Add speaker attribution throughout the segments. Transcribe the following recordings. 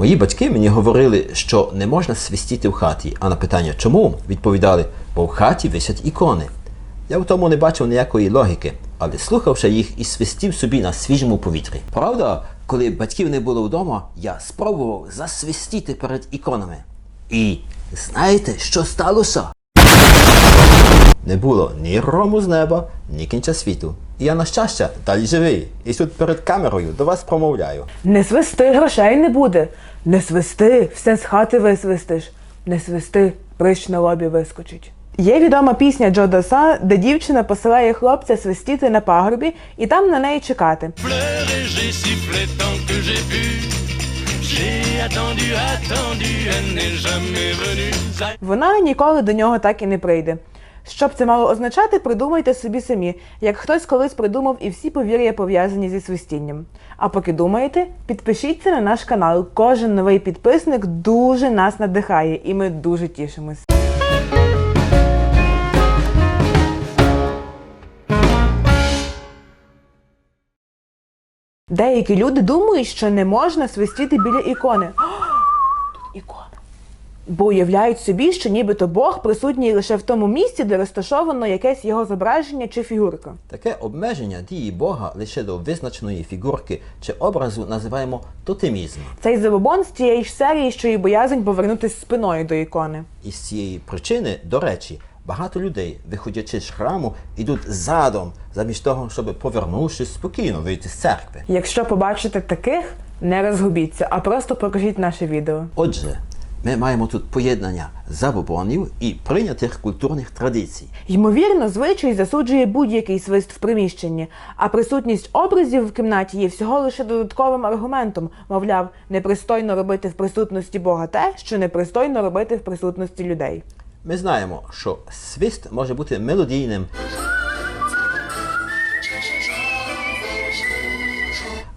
Speaker 1: Мої батьки мені говорили, що не можна свистіти в хаті, а на питання чому відповідали, бо в хаті висять ікони. Я в тому не бачив ніякої логіки, але слухавши їх і свистів собі на свіжому повітрі. Правда, коли батьків не було вдома, я спробував засвистіти перед іконами. І знаєте, що сталося? Не було ні рому з неба, ні кінця світу. І я, на щастя, далі живий. І тут перед камерою до вас промовляю.
Speaker 2: Не свисти, грошей не буде. Не свисти, все з хати висвистиш. Не свисти, прищ на лобі вискочить. Є відома пісня Джо Даса, де дівчина посилає хлопця свистіти на пагорбі і там на неї чекати. Вона ніколи до нього так і не прийде. Що б це мало означати, придумайте собі самі, як хтось колись придумав і всі повір'я пов'язані зі свистінням. А поки думаєте, підпишіться на наш канал. Кожен новий підписник дуже нас надихає, і ми дуже тішимось. Деякі люди думають, що не можна свистіти біля ікони. Тут ікона. Бо уявляють собі, що нібито Бог присутній лише в тому місці, де розташовано якесь його зображення чи фігурка.
Speaker 1: Таке обмеження дії Бога лише до визначеної фігурки чи образу називаємо тотемізм.
Speaker 2: Цей забобон з тієї ж серії, що і боязень повернутися спиною до ікони.
Speaker 1: І з цієї причини, до речі, багато людей, виходячи з храму, йдуть задом, замість того, щоб повернувшись спокійно вийти з церкви.
Speaker 2: Якщо побачите таких, не розгубіться, а просто покажіть наше відео.
Speaker 1: Отже, ми маємо тут поєднання забобонів і прийнятих культурних традицій.
Speaker 2: Ймовірно, звичай засуджує будь-який свист в приміщенні, а присутність образів в кімнаті є всього лише додатковим аргументом. Мовляв, непристойно робити в присутності Бога те, що непристойно робити в присутності людей.
Speaker 1: Ми знаємо, що свист може бути мелодійним.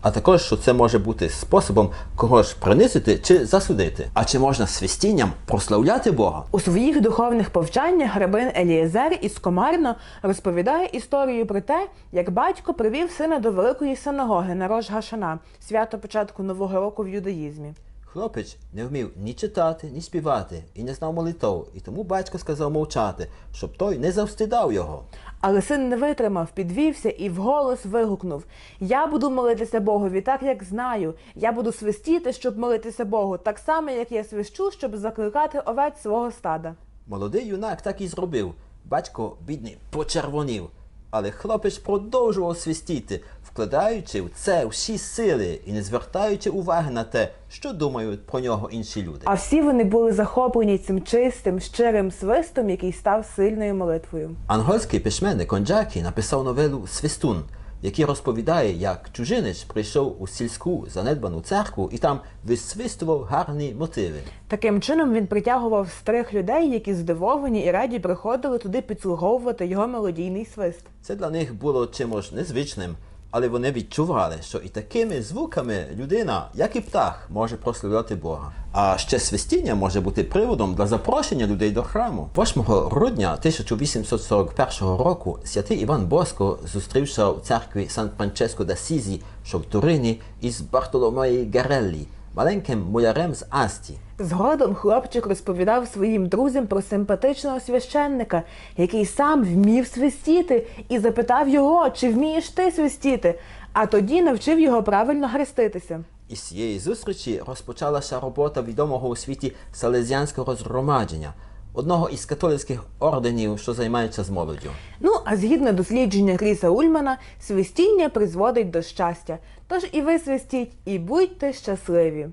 Speaker 1: А також, що це може бути способом когось принизити чи засудити. А чи можна свистінням прославляти Бога?
Speaker 2: У своїх духовних повчаннях рабин Елієзер із Комарно розповідає історію про те, як батько привів сина до великої синагоги на Рож Гашана, свято початку нового року в юдаїзмі.
Speaker 1: Хлопець не вмів ні читати, ні співати і не знав молитов, і тому батько сказав мовчати, щоб той не завстидав його.
Speaker 2: Але син не витримав, підвівся і вголос вигукнув: Я буду молитися Богові так, як знаю. Я буду свистіти, щоб молитися Богу, так само, як я свищу, щоб закликати овець свого стада.
Speaker 1: Молодий юнак так і зробив. Батько, бідний, почервонів. Але хлопець продовжував свистіти, вкладаючи в це всі сили і не звертаючи уваги на те, що думають про нього інші люди.
Speaker 2: А всі вони були захоплені цим чистим, щирим свистом, який став сильною молитвою.
Speaker 1: Ангольський письменник Онджакі написав новелу Свистун, який розповідає, як чужинець прийшов у сільську занедбану церкву і там висвистував гарні мотиви.
Speaker 2: Таким чином він притягував старих людей, які здивовані і раді приходили туди підслуговувати його мелодійний свист.
Speaker 1: Це для них було чимось незвичним, але вони відчували, що і такими звуками людина, як і птах, може прославляти Бога. А ще свистіння може бути приводом для запрошення людей до храму. 8 грудня 1841 року святий Іван Боско зустрівся у церкві Сан Франческо да Сізі, що в Турині, із Бартоломеї Гареллі, маленьким мулярем з Асті.
Speaker 2: Згодом хлопчик розповідав своїм друзям про симпатичного священника, який сам вмів свистіти, і запитав його, чи вмієш ти свистіти, а тоді навчив його правильно хреститися.
Speaker 1: Із цієї зустрічі розпочалася робота відомого у світі Салезіанського згромадження, одного із католицьких орденів, що займається з молоддю.
Speaker 2: Ну, а згідно дослідження Кріса Ульмана, свистіння призводить до щастя. Тож і ви свистіть, і будьте щасливі.